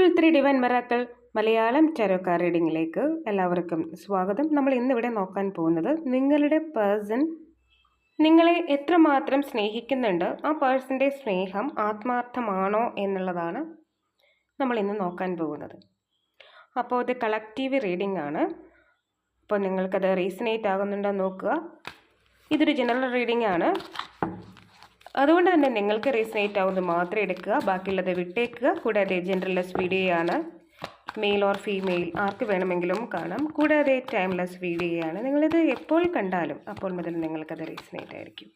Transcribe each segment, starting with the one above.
Triple three divine miracles Malayalam tarot card റീഡിങ്ങിലേക്ക് എല്ലാവർക്കും സ്വാഗതം. നമ്മൾ ഇന്നിവിടെ നോക്കാൻ പോകുന്നത് നിങ്ങളുടെ പേഴ്സൺ നിങ്ങളെ എത്രമാത്രം സ്നേഹിക്കുന്നുണ്ട് ആ പേഴ്സന്റെ സ്നേഹം ആത്മാർത്ഥമാണോ എന്നുള്ളതാണ് നമ്മൾ ഇന്ന് നോക്കാൻ പോകുന്നത്. അപ്പോൾ ഇത് കളക്റ്റീവ് റീഡിംഗ് ആണ്. അപ്പോൾ നിങ്ങൾക്കത് റീസണേറ്റ് ആകുന്നുണ്ടോ നോക്കുക. ഇതൊരു ജനറൽ റീഡിംഗ് ആണ്. അതുകൊണ്ട് തന്നെ നിങ്ങൾക്ക് റീസണേറ്റ് ആവുന്നത് മാത്രം എടുക്കുക ബാക്കിയുള്ളത് വിട്ടേക്കുക. കൂടാതെ ജെൻഡർലെസ് വീഡിയോ ആണ്. മെയിൽ ഓർ ഫീമെയിൽ ആർക്ക് വേണമെങ്കിലും കാണാം. കൂടാതെ ടൈംലെസ് വീഡിയോ ആണ്. നിങ്ങളിത് എപ്പോൾ കണ്ടാലും അപ്പോൾ മുതൽ നിങ്ങൾക്കത് റീസണേറ്റ് ആയിരിക്കും.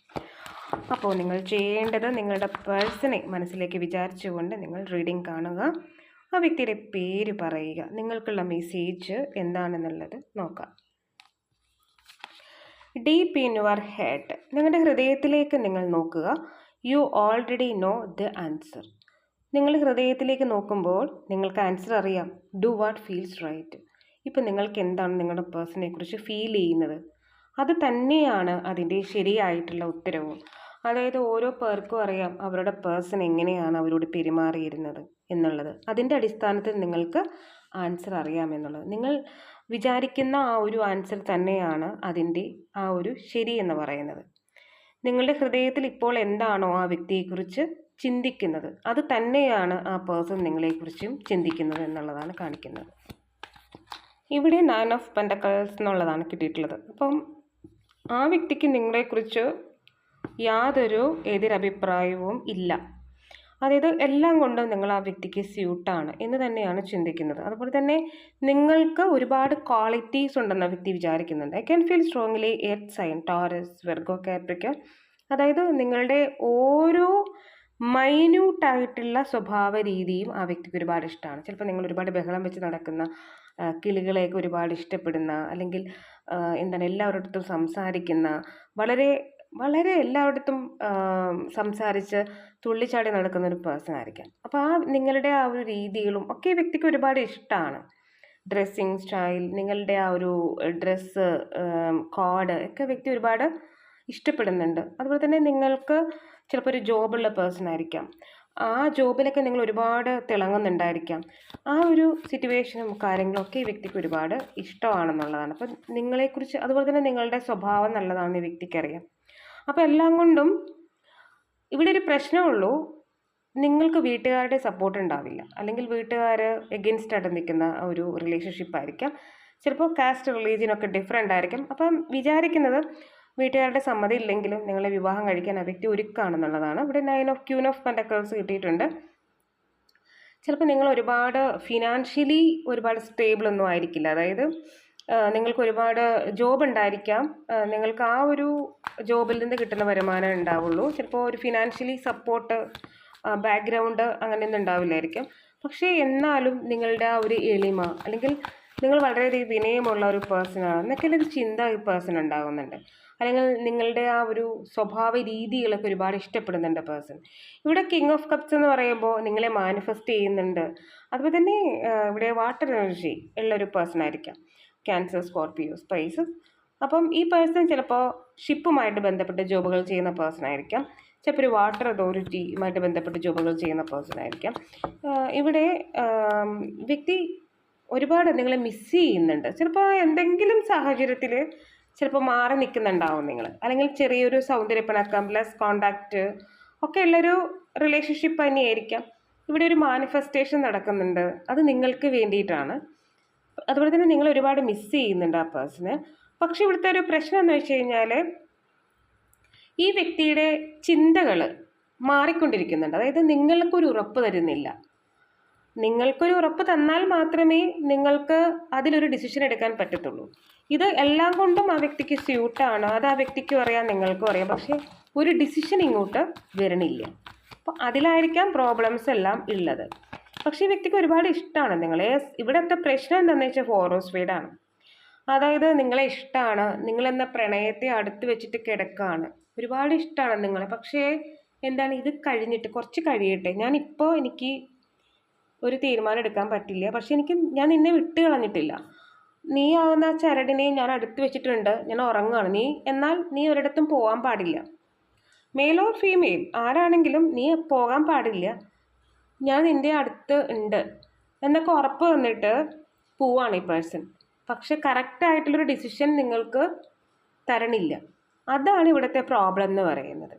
അപ്പോൾ നിങ്ങൾ ചെയ്യേണ്ടത് നിങ്ങളുടെ പേഴ്സണെ മനസ്സിലേക്ക് വിചാരിച്ചുകൊണ്ട് നിങ്ങൾ റീഡിംഗ് കാണുക. ആ വ്യക്തിയുടെ പേര് പറയുക. നിങ്ങൾക്കുള്ള മെസ്സേജ് എന്താണെന്നുള്ളത് നോക്കാം. ഡീപ്പ് ഇൻ യുവർ ഹെഡ് നിങ്ങളുടെ ഹൃദയത്തിലേക്ക് നിങ്ങൾ നോക്കുക. You already know the answer നിങ്ങൾ ഹൃദയത്തിലേക്ക് നോക്കുമ്പോൾ നിങ്ങൾക്ക് ആൻസർ അറിയാം. ഡു വാട്ട് ഫീൽസ് റൈറ്റ് ഇപ്പം നിങ്ങൾക്ക് എന്താണ് നിങ്ങളുടെ പേഴ്സണെ കുറിച്ച് ഫീൽ ചെയ്യുന്നത്? അത് തന്നെയാണ് അതിന്റെ ശരിയായിട്ടുള്ള ഉത്തരവും. അതായത് ഓരോ പേർക്കും അറിയാം അവരുടെ പേഴ്സൺ എങ്ങനെയാണ് അവരോട് പെരുമാറിയിരുന്നത് എന്നുള്ളത്. അതിന്റെ അടിസ്ഥാനത്തിൽ നിങ്ങൾക്ക് ആൻസർ അറിയാമെന്നുള്ളത് നിങ്ങൾ വിചാരിക്കുന്ന ആ ഒരു ആൻസർ തന്നെയാണ് അതിന്റെ ആ ഒരു ശരി എന്ന് പറയുന്നത്. നിങ്ങളുടെ ഹൃദയത്തിൽ ഇപ്പോൾ എന്താണോ ആ വ്യക്തിയെക്കുറിച്ച് ചിന്തിക്കുന്നത് അത് തന്നെയാണ് ആ പേഴ്സൺ നിങ്ങളെക്കുറിച്ചും ചിന്തിക്കുന്നത് എന്നുള്ളതാണ് കാണിക്കുന്നത്. ഇവിടെ നയൻ ഓഫ് പെൻഡക്കൾസ് എന്നുള്ളതാണ് കിട്ടിയിട്ടുള്ളത്. അപ്പം ആ വ്യക്തിക്ക് നിങ്ങളെക്കുറിച്ച് യാതൊരു എതിരഭിപ്രായവും ഇല്ല. അതായത് എല്ലാം കൊണ്ടും നിങ്ങൾ ആ വ്യക്തിക്ക് സ്യൂട്ടാണ് എന്ന് തന്നെയാണ് ചിന്തിക്കുന്നത്. അതുപോലെ തന്നെ നിങ്ങൾക്ക് ഒരുപാട് ക്വാളിറ്റീസ് ഉണ്ടെന്ന് ആ വ്യക്തി വിചാരിക്കുന്നുണ്ട്. I can feel strongly earth sign Taurus Virgo Capricorn അതായത് നിങ്ങളുടെ ഓരോ മൈന്യൂട്ടായിട്ടുള്ള സ്വഭാവ രീതിയും ആ വ്യക്തിക്ക് ഒരുപാട് ഇഷ്ടമാണ്. ചിലപ്പോൾ നിങ്ങൾ ഒരുപാട് ബഹളം വെച്ച് നടക്കുന്ന കിളികളെയൊക്കെ ഒരുപാട് ഇഷ്ടപ്പെടുന്ന അല്ലെങ്കിൽ എന്താണ് എല്ലാവരുടെ അടുത്തും സംസാരിക്കുന്ന വളരെ വളരെ എല്ലായിടത്തും സംസാരിച്ച് തുള്ളിച്ചാടി നടക്കുന്ന ഒരു പേഴ്സൺ ആയിരിക്കാം. അപ്പോൾ ആ നിങ്ങളുടെ ആ ഒരു രീതികളും ഒക്കെ വ്യക്തിക്ക് ഒരുപാട് ഇഷ്ടമാണ് ഡ്രസ്സിങ് സ്റ്റൈൽ നിങ്ങളുടെ ആ ഒരു ഡ്രസ്സ് കോഡ് ഒക്കെ വ്യക്തി ഒരുപാട് ഇഷ്ടപ്പെടുന്നുണ്ട്. അതുപോലെ തന്നെ നിങ്ങൾക്ക് ചിലപ്പോൾ ഒരു ജോബുള്ള പേഴ്സൺ ആയിരിക്കാം. ആ ജോബിലൊക്കെ നിങ്ങൾ ഒരുപാട് തിളങ്ങുന്നുണ്ടായിരിക്കാം. ആ ഒരു സിറ്റുവേഷനും കാര്യങ്ങളും ഒക്കെ ഈ വ്യക്തിക്ക് ഒരുപാട് ഇഷ്ടമാണെന്നുള്ളതാണ്. അപ്പം നിങ്ങളെക്കുറിച്ച് അതുപോലെ തന്നെ നിങ്ങളുടെ സ്വഭാവം നല്ലതാണെന്ന് ഈ വ്യക്തിക്കറിയാം അപ്പോൾ എല്ലാം കൊണ്ടും ഇവിടെ ഒരു പ്രശ്നമുള്ളൂ. നിങ്ങൾക്ക് വീട്ടുകാരുടെ സപ്പോർട്ട് ഉണ്ടാവില്ല. അല്ലെങ്കിൽ വീട്ടുകാർ എഗെയിൻസ്റ്റ് ആയിട്ട് നിൽക്കുന്ന ഒരു റിലേഷൻഷിപ്പ് ആയിരിക്കാം. ചിലപ്പോൾ കാസ്റ്റ് റിലീജിയനൊക്കെ ഡിഫറെന്റ് ആയിരിക്കും. അപ്പം വിചാരിക്കുന്നത് വീട്ടുകാരുടെ സമ്മതി ഇല്ലെങ്കിലും നിങ്ങളെ വിവാഹം കഴിക്കാൻ ആ വ്യക്തി ഒരുക്കാണെന്നുള്ളതാണ്. ഇവിടെ nine of queen of pentacles കിട്ടിയിട്ടുണ്ട്. ചിലപ്പോൾ നിങ്ങൾ ഒരുപാട് ഫിനാൻഷ്യലി ഒരുപാട് സ്റ്റേബിൾ ഒന്നും ആയിരിക്കില്ല. അതായത് നിങ്ങൾക്ക് ഒരുപാട് ജോബ് ഉണ്ടായിരിക്കാം. നിങ്ങൾക്ക് ആ ഒരു ജോബിൽ നിന്ന് കിട്ടുന്ന വരുമാനം ഉണ്ടാവുള്ളൂ. ചിലപ്പോൾ ഒരു ഫിനാൻഷ്യലി സപ്പോർട്ട് ബാക്ക്ഗ്രൗണ്ട് അങ്ങനെയൊന്നും ഉണ്ടാവില്ലായിരിക്കും. പക്ഷേ എന്നാലും നിങ്ങളുടെ ആ ഒരു എളിമ അല്ലെങ്കിൽ നിങ്ങൾ വളരെയധികം വിനയമുള്ള ഒരു പേഴ്സണാണ് എന്നൊക്കെ ഒരു ചിന്ത ഈ പേഴ്സൺ ഉണ്ടാകുന്നുണ്ട് അല്ലെങ്കിൽ നിങ്ങളുടെ ആ ഒരു സ്വഭാവ രീതികളൊക്കെ ഒരുപാട് ഇഷ്ടപ്പെടുന്നുണ്ട് പേഴ്സൺ ഇവിടെ കിങ് ഓഫ് കപ്സ് എന്ന് പറയുമ്പോൾ നിങ്ങളെ മാനിഫെസ്റ്റ് ചെയ്യുന്നുണ്ട്. അതുപോലെ തന്നെ ഇവിടെ വാട്ടർ എനർജി ഉള്ള ഒരു പേഴ്സൺ ആയിരിക്കാം. ക്യാൻസർ സ്കോർപ്പിയോ സ്പൈസസ് അപ്പം ഈ പേഴ്സൺ ചിലപ്പോൾ ഷിപ്പുമായിട്ട് ബന്ധപ്പെട്ട ജോബുകൾ ചെയ്യുന്ന പേഴ്സൺ ആയിരിക്കാം. ചിലപ്പോൾ ഒരു വാട്ടർ അതോറിറ്റിയുമായിട്ട് ബന്ധപ്പെട്ട ജോബുകൾ ചെയ്യുന്ന പേഴ്സൺ ആയിരിക്കാം. ഇവിടെ വ്യക്തി ഒരുപാട് നിങ്ങളെ മിസ് ചെയ്യുന്നുണ്ട്. ചിലപ്പോൾ എന്തെങ്കിലും സാഹചര്യത്തിൽ ചിലപ്പോൾ മാറി നിൽക്കുന്നുണ്ടാവും നിങ്ങൾ അല്ലെങ്കിൽ ചെറിയൊരു സൗന്ദര്യപ്പണക്കം പ്ലസ് കോണ്ടാക്റ്റ് ഒക്കെ ഉള്ളൊരു റിലേഷൻഷിപ്പ് തന്നെയായിരിക്കാം. ഇവിടെ ഒരു മാനിഫെസ്റ്റേഷൻ നടക്കുന്നുണ്ട്. അത് നിങ്ങൾക്ക് വേണ്ടിയിട്ടാണ്. അതുപോലെ തന്നെ നിങ്ങൾ ഒരുപാട് മിസ് ചെയ്യുന്നുണ്ട് ആ പേഴ്സണ് പക്ഷെ ഇവിടുത്തെ ഒരു പ്രശ്നം എന്ന് വെച്ച് കഴിഞ്ഞാൽ ഈ വ്യക്തിയുടെ ചിന്തകൾ മാറിക്കൊണ്ടിരിക്കുന്നുണ്ട്. അതായത് നിങ്ങൾക്കൊരു ഉറപ്പ് തരുന്നില്ല. നിങ്ങൾക്കൊരു ഉറപ്പ് തന്നാൽ മാത്രമേ നിങ്ങൾക്ക് അതിലൊരു ഡിസിഷൻ എടുക്കാൻ പറ്റത്തുള്ളൂ. ഇത് എല്ലാം കൊണ്ടും ആ വ്യക്തിക്ക് സ്യൂട്ടാണ് അത് ആ വ്യക്തിക്കും അറിയാം നിങ്ങൾക്കും അറിയാം. പക്ഷേ ഒരു ഡിസിഷൻ ഇങ്ങോട്ട് വരണില്ല. അപ്പോൾ അതിലായിരിക്കാം പ്രോബ്ലംസ് എല്ലാം ഉള്ളത്. പക്ഷേ ഈ വ്യക്തിക്ക് ഒരുപാട് ഇഷ്ടമാണ്. നിങ്ങളെ ഇവിടുത്തെ പ്രശ്നം എന്താണെന്ന് വെച്ചാൽ ഫോറോസ്ഫീഡാണ് അതായത് നിങ്ങളെ ഇഷ്ടമാണ് നിങ്ങളെന്ന പ്രണയത്തെ അടുത്ത് വെച്ചിട്ട് കിടക്കുകയാണ് ഒരുപാട് ഇഷ്ടമാണ് നിങ്ങളെ. പക്ഷേ എന്താണ്? ഇത് കഴിഞ്ഞിട്ട് കുറച്ച് കഴിയട്ടെ. ഞാനിപ്പോൾ എനിക്ക് ഒരു തീരുമാനം എടുക്കാൻ പറ്റില്ല. പക്ഷേ എനിക്ക് ഞാൻ നിന്നെ വിട്ട് കളഞ്ഞിട്ടില്ല. നീ ആവുന്ന ചരടിനെ ഞാൻ അടുത്ത് വെച്ചിട്ടുണ്ട്. ഞാൻ ഉറങ്ങുകയാണ് നീ എന്നാൽ നീ ഒരിടത്തും പോകാൻ പാടില്ല. മെയിൽ ഓർ ഫീമെയിൽ ആരാണെങ്കിലും നീ പോകാൻ പാടില്ല. ഞാൻ നിന്റെ അടുത്ത് ഉണ്ട് എന്നൊക്കെ ഉറപ്പ് തന്നിട്ട് പോവാണ് ഈ പേഴ്സൺ പക്ഷെ കറക്റ്റായിട്ടുള്ളൊരു ഡിസിഷൻ നിങ്ങൾക്ക് തരണില്ല. അതാണ് ഇവിടുത്തെ പ്രോബ്ലം എന്ന് പറയുന്നത്.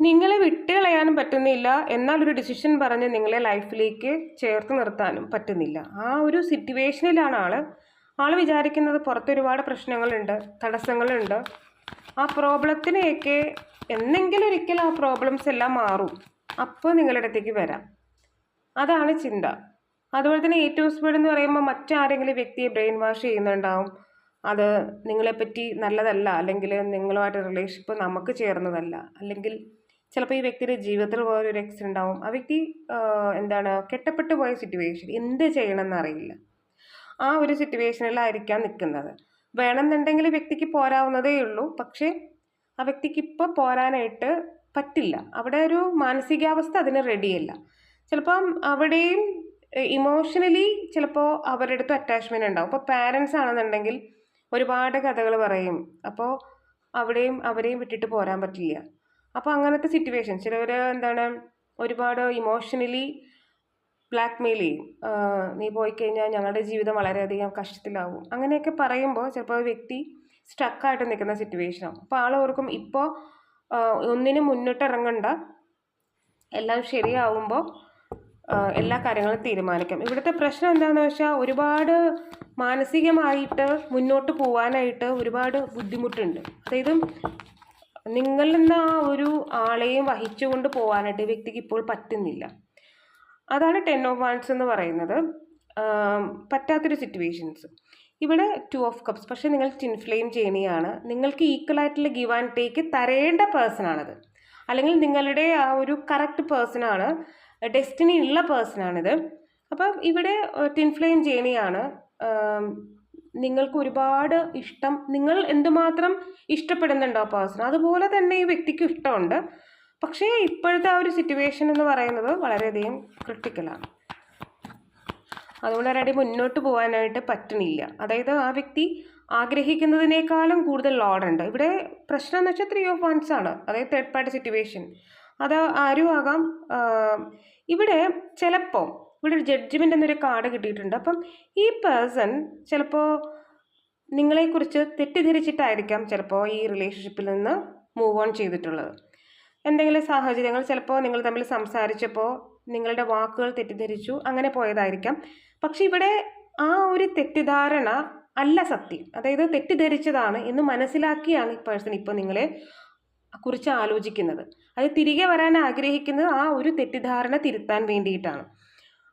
നിങ്ങളെ വിട്ടുകളയാനും പറ്റുന്നില്ല എന്നാൽ ഒരു ഡിസിഷൻ പറഞ്ഞ് നിങ്ങളെ ലൈഫിലേക്ക് ചേർത്ത് നിർത്താനും പറ്റുന്നില്ല. ആ ഒരു സിറ്റുവേഷനിലാണ് ആൾ ആൾ വിചാരിക്കുന്നത് പുറത്ത് ഒരുപാട് പ്രശ്നങ്ങളുണ്ട് തടസ്സങ്ങളുണ്ട്. ആ പ്രോബ്ലത്തിനെയൊക്കെ എന്നെങ്കിലും ഒരിക്കൽ ആ പ്രോബ്ലംസ് എല്ലാം മാറും. അപ്പോൾ നിങ്ങളുടെ അടുത്തേക്ക് വരാം. അതാണ് ചിന്ത. അതുപോലെ തന്നെ ഏറ്റവും സ്പീഡ് എന്ന് പറയുമ്പോൾ മറ്റാരെങ്കിലും വ്യക്തിയെ ബ്രെയിൻ വാഷ് ചെയ്യുന്നുണ്ടാവും. അത് നിങ്ങളെപ്പറ്റി നല്ലതല്ല. അല്ലെങ്കിൽ നിങ്ങളുമായിട്ട് റിലേഷൻഷിപ്പ് നമുക്ക് ചേർന്നതല്ല. അല്ലെങ്കിൽ ചിലപ്പോൾ ഈ വ്യക്തിയുടെ ജീവിതത്തിൽ വേറൊരു എക്സ് ഉണ്ടാവും. ആ വ്യക്തി എന്താണ് കെട്ടപ്പെട്ടു പോയ സിറ്റുവേഷൻ എന്ത് ചെയ്യണമെന്ന് അറിയില്ല. ആ ഒരു സിറ്റുവേഷനിലായിരിക്കാം നിൽക്കുന്നത്. വേണമെന്നുണ്ടെങ്കിൽ വ്യക്തിക്ക് പോരാവുന്നതേ ഉള്ളൂ. പക്ഷേ ആ വ്യക്തിക്ക് ഇപ്പോൾ പോരാനായിട്ട് പറ്റില്ല. അവിടെ ഒരു മാനസികാവസ്ഥ അതിന് റെഡിയല്ല ചിലപ്പം അവിടെയും ഇമോഷണലി ചിലപ്പോൾ അവരുടെ അടുത്ത് അറ്റാച്ച്മെന്റ് ഉണ്ടാവും. അപ്പോൾ പാരൻസ് ആണെന്നുണ്ടെങ്കിൽ ഒരുപാട് കഥകൾ പറയും. അപ്പോൾ അവിടെയും അവരെയും വിട്ടിട്ട് പോരാൻ പറ്റില്ല. അപ്പോൾ അങ്ങനത്തെ സിറ്റുവേഷൻ ചിലവർ എന്താണ് ഒരുപാട് ഇമോഷണലി ബ്ലാക്ക് മെയിൽ ചെയ്യും നീ പോയി കഴിഞ്ഞാൽ ഞങ്ങളുടെ ജീവിതം വളരെയധികം കഷ്ടത്തിലാവും. അങ്ങനെയൊക്കെ പറയുമ്പോൾ ചിലപ്പോൾ വ്യക്തി സ്റ്റക്കായിട്ട് നിൽക്കുന്ന സിറ്റുവേഷനാണ് അപ്പോൾ ആൾ ഓർക്കും ഇപ്പോൾ ഒന്നിനും മുന്നിട്ടിറങ്ങണ്ട. എല്ലാം ശരിയാവുമ്പോൾ എല്ലാ കാര്യങ്ങളും തീരുമാനിക്കാം. ഇവിടുത്തെ പ്രശ്നം എന്താണെന്ന് വെച്ചാൽ ഒരുപാട് മാനസികമായിട്ട് മുന്നോട്ട് പോകാനായിട്ട് ഒരുപാട് ബുദ്ധിമുട്ടുണ്ട്. അതായത് നിങ്ങളിൽ നിന്ന് ആ ഒരു ആളെയും വഹിച്ചുകൊണ്ട് പോകാനായിട്ട് വ്യക്തിക്ക് ഇപ്പോൾ പറ്റുന്നില്ല. അതാണ് ടെൻ ഓഫ് വൺസ് എന്ന് പറയുന്നത്. പറ്റാത്തൊരു സിറ്റുവേഷൻസ്. ഇവിടെ ടു ഓഫ് കപ്സ്. പക്ഷേ നിങ്ങൾ ചിൻഫ്ലെയിം ചെയ്യണിയാണ് നിങ്ങൾക്ക് ഈക്വലായിട്ടുള്ള ഗിവ് ആൻഡ് ടേക്ക് തരേണ്ട പേഴ്സൺ ആണത് അല്ലെങ്കിൽ നിങ്ങളുടെ ആ ഒരു കറക്റ്റ് പേഴ്സണാണ്. ഡെസ്റ്റിനി ഉള്ള പേഴ്സൺ ആണിത് അപ്പം ഇവിടെ ടിൻഫ്ലെയിം ജേണിയാണ്. നിങ്ങൾക്ക് ഒരുപാട് ഇഷ്ടം നിങ്ങൾ എന്തുമാത്രം ഇഷ്ടപ്പെടുന്നുണ്ടോ ആ പേഴ്സൺ അതുപോലെ തന്നെ ഈ വ്യക്തിക്ക് ഇഷ്ടമുണ്ട്. പക്ഷേ ഇപ്പോഴത്തെ ആ ഒരു സിറ്റുവേഷൻ എന്ന് പറയുന്നത് വളരെയധികം ക്രിട്ടിക്കലാണ്. അതുകൊണ്ട് ഒരടി മുന്നോട്ട് പോകാനായിട്ട് പറ്റണില്ല. അതായത് ആ വ്യക്തി ആഗ്രഹിക്കുന്നതിനേക്കാളും കൂടുതൽ ലോഡുണ്ട്. ഇവിടെ പ്രശ്നം എന്ന് വെച്ചാൽ ത്രീ ഓഫ് വൺസ് ആണ്. അതായത് തേർഡ് പാർട്ടി സിറ്റുവേഷൻ അത് ആരും ആകാം ഇവിടെ ചിലപ്പോൾ ഇവിടെ ഒരു ജഡ്ജ്മെന്റ് എന്നൊരു കാർഡ് കിട്ടിയിട്ടുണ്ട്. അപ്പം ഈ പേഴ്സൺ ചിലപ്പോൾ നിങ്ങളെക്കുറിച്ച് തെറ്റിദ്ധരിച്ചിട്ടായിരിക്കാം ചിലപ്പോൾ ഈ റിലേഷൻഷിപ്പിൽ നിന്ന് മൂവ് ഓൺ ചെയ്തിട്ടുള്ളത്. എന്തെങ്കിലും സാഹചര്യങ്ങൾ ചിലപ്പോൾ നിങ്ങൾ തമ്മിൽ സംസാരിച്ചപ്പോൾ നിങ്ങളുടെ വാക്കുകൾ തെറ്റിദ്ധരിച്ചു അങ്ങനെ പോയതായിരിക്കാം. പക്ഷെ ഇവിടെ ആ ഒരു തെറ്റിദ്ധാരണ അല്ല സത്യം. അതായത് തെറ്റിദ്ധരിച്ചതാണ് എന്ന് മനസ്സിലാക്കിയാണ് ഈ പേഴ്സൺ ഇപ്പോൾ നിങ്ങളെ കുറിച്ച് ആലോചിക്കുന്നത്. അത് തിരികെ വരാൻ ആഗ്രഹിക്കുന്നത് ആ ഒരു തെറ്റിദ്ധാരണ തിരുത്താൻ വേണ്ടിയിട്ടാണ്.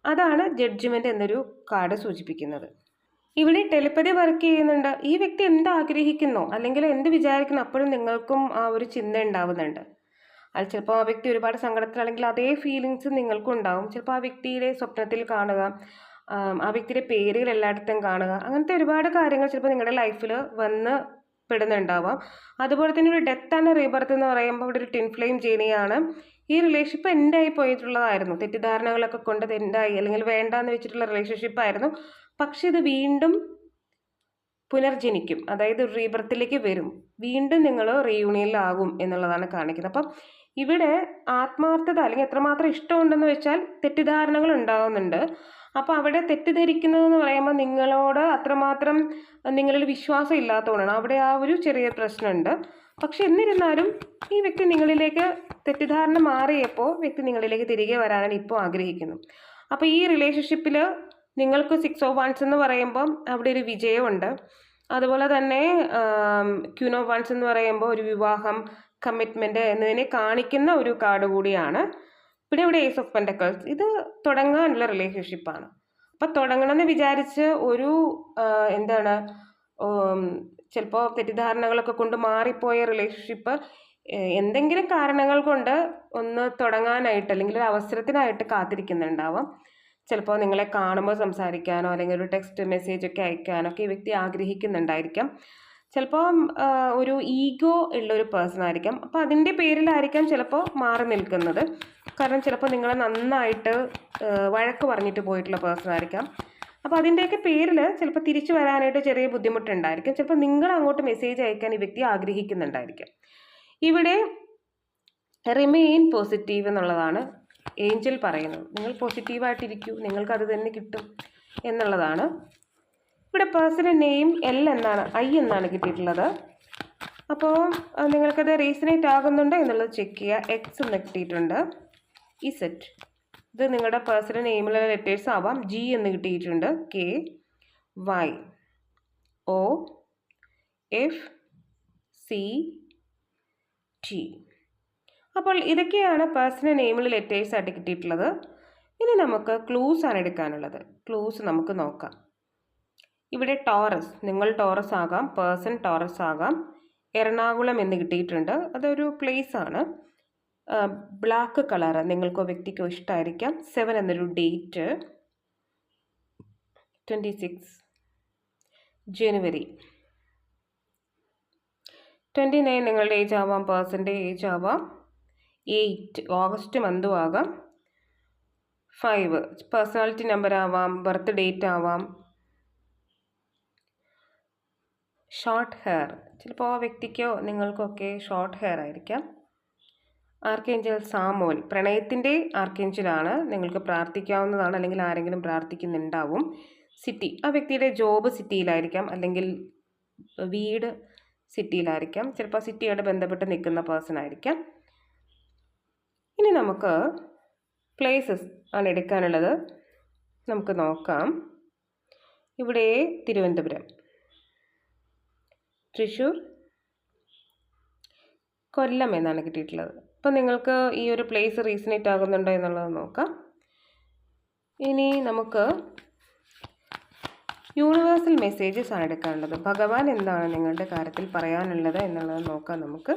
അതാണ് ജഡ്ജ്മെന്റ് എന്നൊരു കാർഡ് സൂചിപ്പിക്കുന്നത്. ഇവിടെ ടെലിപ്പതി വർക്ക് ചെയ്യുന്നുണ്ട്. ഈ വ്യക്തി എന്ത് ആഗ്രഹിക്കുന്നോ? അല്ലെങ്കിൽ എന്ത് വിചാരിക്കുന്നു? അപ്പോഴും നിങ്ങൾക്കും ആ ഒരു ചിന്ത ഉണ്ടാവുന്നുണ്ട്. അത് ചിലപ്പോൾ ആ വ്യക്തി ഒരുപാട് സങ്കടത്തിലാണെങ്കിൽ അതേ ഫീലിങ്സ് നിങ്ങൾക്കും ഉണ്ടാവും ചിലപ്പോൾ ആ വ്യക്തിയുടെ സ്വപ്നത്തിൽ കാണുക ആ വ്യക്തിയുടെ പേരുകൾ എല്ലായിടത്തും കാണുക. അങ്ങനത്തെ ഒരുപാട് കാര്യങ്ങൾ ചിലപ്പോൾ നിങ്ങളുടെ ലൈഫിൽ വന്ന് പെടുന്നുണ്ടാവാം. അതുപോലെ തന്നെ ഒരു ഡെത്ത് ആൻഡ് റീബർത്ത് എന്ന് പറയുമ്പോൾ ഇവിടെ ഒരു ടിൻ ഫ്ലെയിം ജേണിയാണ് ഈ റിലേഷൻഷിപ്പ് എൻഡായി പോയിട്ടുള്ളതായിരുന്നു. തെറ്റിദ്ധാരണകളൊക്കെ കൊണ്ട് എൻഡായി അല്ലെങ്കിൽ വേണ്ടാന്ന് വെച്ചിട്ടുള്ള റിലേഷൻഷിപ്പ് ആയിരുന്നു. പക്ഷെ ഇത് വീണ്ടും പുനർജനിക്കും. അതായത് റീബർത്തിലേക്ക് വരും. വീണ്ടും നിങ്ങൾ റീയൂണിയനിലാകും എന്നുള്ളതാണ് കാണിക്കുന്നത്. അപ്പം ഇവിടെ ആത്മാർത്ഥത അല്ലെങ്കിൽ എത്രമാത്രം ഇഷ്ടമുണ്ടെന്ന് വെച്ചാൽ തെറ്റിദ്ധാരണകൾ ഉണ്ടാകുന്നുണ്ട് അപ്പോൾ അവിടെ തെറ്റിദ്ധരിക്കുന്നതെന്ന് പറയുമ്പോൾ നിങ്ങളോട് അത്രമാത്രം നിങ്ങളിൽ വിശ്വാസം ഇല്ലാത്തതുകൊണ്ടാണ്. അവിടെ ആ ഒരു ചെറിയ പ്രശ്നമുണ്ട്. പക്ഷെ എന്നിരുന്നാലും ഈ വ്യക്തി നിങ്ങളിലേക്ക് തെറ്റിദ്ധാരണ മാറിയപ്പോൾ വ്യക്തി നിങ്ങളിലേക്ക് തിരികെ വരാനാണ് ഇപ്പോൾ ആഗ്രഹിക്കുന്നു. അപ്പോൾ ഈ റിലേഷൻഷിപ്പിൽ നിങ്ങൾക്ക് സിക്സ് ഓഫ് വൺസ് എന്ന് പറയുമ്പോൾ അവിടെ ഒരു വിജയമുണ്ട്. അതുപോലെ തന്നെ ക്യൂൻ ഓഫ് വൺസ് എന്ന് പറയുമ്പോൾ ഒരു വിവാഹം കമ്മിറ്റ്മെന്റ് എന്നതിനെ കാണിക്കുന്ന ഒരു കാർഡ് കൂടിയാണ്. പിന്നെ ഇവിടെ ഏസ് ഓഫ് പെൻഡക്കൾസ് ഇത് തുടങ്ങാനുള്ള റിലേഷൻഷിപ്പാണ് അപ്പം തുടങ്ങണമെന്ന് വിചാരിച്ച് ഒരു എന്താണ് ചിലപ്പോൾ തെറ്റിദ്ധാരണകളൊക്കെ കൊണ്ട് മാറിപ്പോയ റിലേഷൻഷിപ്പ് എന്തെങ്കിലും കാരണങ്ങൾ കൊണ്ട് ഒന്ന് തുടങ്ങാനായിട്ട് അല്ലെങ്കിൽ ഒരു അവസരത്തിനായിട്ട് കാത്തിരിക്കുന്നുണ്ടാവാം. ചിലപ്പോൾ നിങ്ങളെ കാണുമ്പോൾ സംസാരിക്കാനോ അല്ലെങ്കിൽ ഒരു ടെക്സ്റ്റ് മെസ്സേജ് ഒക്കെ അയക്കാനോ ഒക്കെ ഈ വ്യക്തി ആഗ്രഹിക്കുന്നുണ്ടായിരിക്കാം. ചിലപ്പോൾ ഒരു ഈഗോ ഉള്ള ഒരു പേഴ്സൺ ആയിരിക്കാം. അപ്പോൾ അതിന്റെ പേരിലായിരിക്കാം ചിലപ്പോൾ മാറി നിൽക്കുന്നത്. കാരണം ചിലപ്പോൾ നിങ്ങളെ നന്നായിട്ട് വഴക്ക് പറഞ്ഞിട്ട് പോയിട്ടുള്ള പേഴ്സൺ ആയിരിക്കാം. അപ്പോൾ അതിന്റെയൊക്കെ പേരിൽ ചിലപ്പോൾ തിരിച്ചു വരാനായിട്ട് ചെറിയ ബുദ്ധിമുട്ടുണ്ടായിരിക്കും. ചിലപ്പോൾ നിങ്ങൾ അങ്ങോട്ട് മെസ്സേജ് അയക്കാൻ ഈ വ്യക്തി ആഗ്രഹിക്കുന്നുണ്ടായിരിക്കും. ഇവിടെ റിമെയിൻ പോസിറ്റീവ് എന്നുള്ളതാണ് ഏഞ്ചൽ പറയുന്നത്. നിങ്ങൾ പോസിറ്റീവായിട്ടിരിക്കൂ നിങ്ങൾക്കത് തന്നെ കിട്ടും എന്നുള്ളതാണ് ഇവിടെ പേഴ്സണൽ നെയിം എൽ എന്നാണ് ഐ എന്നാണ് കിട്ടിയിട്ടുള്ളത്. അപ്പോൾ നിങ്ങൾക്കത് റീസണേറ്റ് ആകുന്നുണ്ടോ എന്നുള്ളത് ചെക്ക് ചെയ്യുക. എക്സ് എന്ന് കിട്ടിയിട്ടുണ്ട്. ഇസെറ്റ് സെറ്റ് ഇത് നിങ്ങളുടെ പേഴ്സണൽ നെയിമിലുള്ള ലെറ്റേഴ്സ് ആവാം. ജി എന്ന് കിട്ടിയിട്ടുണ്ട്. K Y O F C T അപ്പോൾ ഇതൊക്കെയാണ് പേഴ്സണൽ നെയിമിൽ ലെറ്റേഴ്സ് ആയിട്ട് കിട്ടിയിട്ടുള്ളത്. ഇനി നമുക്ക് ക്ലൂസ് ആണ് എടുക്കാനുള്ളത്. ക്ലൂസ് നമുക്ക് നോക്കാം. ഇവിടെ ടോറസ് നിങ്ങൾ ടോറസ് ആകാം പേഴ്സൺ ടോറസ് ആകാം. എറണാകുളം എന്ന് കിട്ടിയിട്ടുണ്ട്. അതൊരു പ്ലേസ് ആണ്. ബ്ലാക്ക് കളറ് നിങ്ങൾക്കോ വ്യക്തിക്കോ ഇഷ്ടമായിരിക്കാം സെവൻ എന്നൊരു date twenty six January twenty nine നിങ്ങളുടെ ഏജ് ആവാം പേഴ്സന്റെ ഏജ് ആവാം. എയ്റ്റ് ഓഗസ്റ്റ് മന്തും ആകാം. ഫൈവ് പേഴ്സണാലിറ്റി നമ്പർ ആവാം ബർത്ത് ഡേറ്റ് ആവാം. Short hair. ചിലപ്പോൾ ആ വ്യക്തിക്കോ നിങ്ങൾക്കൊക്കെ ഷോർട്ട് ഹെയർ ആയിരിക്കാം. ആർക്കേഞ്ചൽ സാമോൽ പ്രണയത്തിന്റെ ആർക്കേഞ്ചലാണ്. നിങ്ങൾക്ക് പ്രാർത്ഥിക്കാവുന്നതാണ്. അല്ലെങ്കിൽ ആരെങ്കിലും പ്രാർത്ഥിക്കുന്നുണ്ടാവും. സിറ്റി. ആ വ്യക്തിയുടെ ജോബ് സിറ്റിയിലായിരിക്കാം. അല്ലെങ്കിൽ വീട് സിറ്റിയിലായിരിക്കാം. ചിലപ്പോൾ സിറ്റിയോട് ബന്ധപ്പെട്ട് നിൽക്കുന്ന പേഴ്സൺ ആയിരിക്കാം. ഇനി നമുക്ക് പ്ലേസസ് ആണ് എടുക്കാനുള്ളത്. നമുക്ക് നോക്കാം. ഇവിടെ തിരുവനന്തപുരം. തൃശ്ശൂർ കൊല്ലം എന്നാണ് കിട്ടിയിട്ടുള്ളത്. അപ്പം നിങ്ങൾക്ക് ഈ ഒരു പ്ലേസ് റീസണേറ്റ് ആകുന്നുണ്ടോ എന്നുള്ളത് നോക്കാം. ഇനി നമുക്ക് യൂണിവേഴ്സൽ മെസ്സേജസ് ആണ് എടുക്കാനുള്ളത്. ഭഗവാൻ എന്താണ് നിങ്ങളുടെ കാര്യത്തിൽ പറയാനുള്ളത് എന്നുള്ളത് നോക്കാം നമുക്ക്.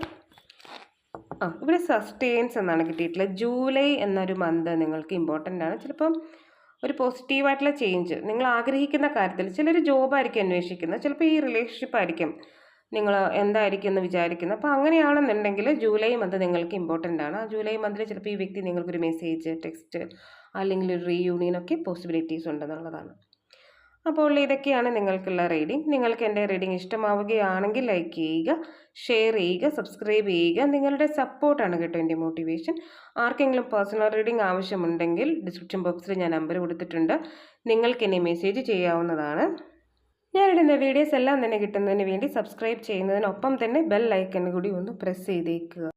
ആ ഇവിടെ സസ്റ്റെയിൻസ് എന്നാണ് കിട്ടിയിട്ടുള്ളത്. ജൂലൈ എന്നൊരു മന്ത് നിങ്ങൾക്ക് ഇമ്പോർട്ടന്റ് ആണ്. ചിലപ്പം ഒരു പോസിറ്റീവായിട്ടുള്ള ചേഞ്ച് നിങ്ങൾ ആഗ്രഹിക്കുന്ന കാര്യത്തിൽ ചിലർ ജോബായിരിക്കും അന്വേഷിക്കുന്നത്. ചിലപ്പോൾ ഈ റിലേഷൻഷിപ്പ് ആയിരിക്കും. നിങ്ങൾ എന്തായിരിക്കും എന്ന് വിചാരിക്കുന്നത് അപ്പോൾ അങ്ങനെയാണെന്നുണ്ടെങ്കിൽ ജൂലൈ മന്ത് നിങ്ങൾക്ക് ഇമ്പോർട്ടന്റ് ആണ്. ആ ജൂലൈ മന്തിൽ ചിലപ്പോൾ ഈ വ്യക്തി നിങ്ങൾക്കൊരു മെസ്സേജ് ടെക്സ്റ്റ് അല്ലെങ്കിൽ ഒരു റീയൂണിയൻ ഒക്കെ പോസിബിലിറ്റീസ് ഉണ്ടെന്നുള്ളതാണ്. അപ്പോൾ ഇതൊക്കെയാണ് നിങ്ങൾക്കുള്ള റീഡിംഗ് നിങ്ങൾക്ക് എന്റെ റീഡിംഗ് ഇഷ്ടമാവുകയാണെങ്കിൽ ലൈക്ക് ചെയ്യുക ഷെയർ ചെയ്യുക സബ്സ്ക്രൈബ് ചെയ്യുക. നിങ്ങളുടെ സപ്പോർട്ടാണ് കേട്ടോ എന്റെ മോട്ടിവേഷൻ ആർക്കെങ്കിലും പേഴ്സണൽ റീഡിംഗ് ആവശ്യമുണ്ടെങ്കിൽ ഡിസ്ക്രിപ്ഷൻ ബോക്സിൽ ഞാൻ നമ്പർ കൊടുത്തിട്ടുണ്ട്. നിങ്ങൾക്ക് എന്നെ മെസ്സേജ് ചെയ്യാവുന്നതാണ്. ഞാനിടുന്ന വീഡിയോസ് എല്ലാം തന്നെ കിട്ടുന്നതിന് വേണ്ടി സബ്സ്ക്രൈബ് ചെയ്യുന്നതിനൊപ്പം തന്നെ ബെൽ ഐക്കൺ കൂടി ഒന്ന് പ്രസ് ചെയ്തേക്കുക.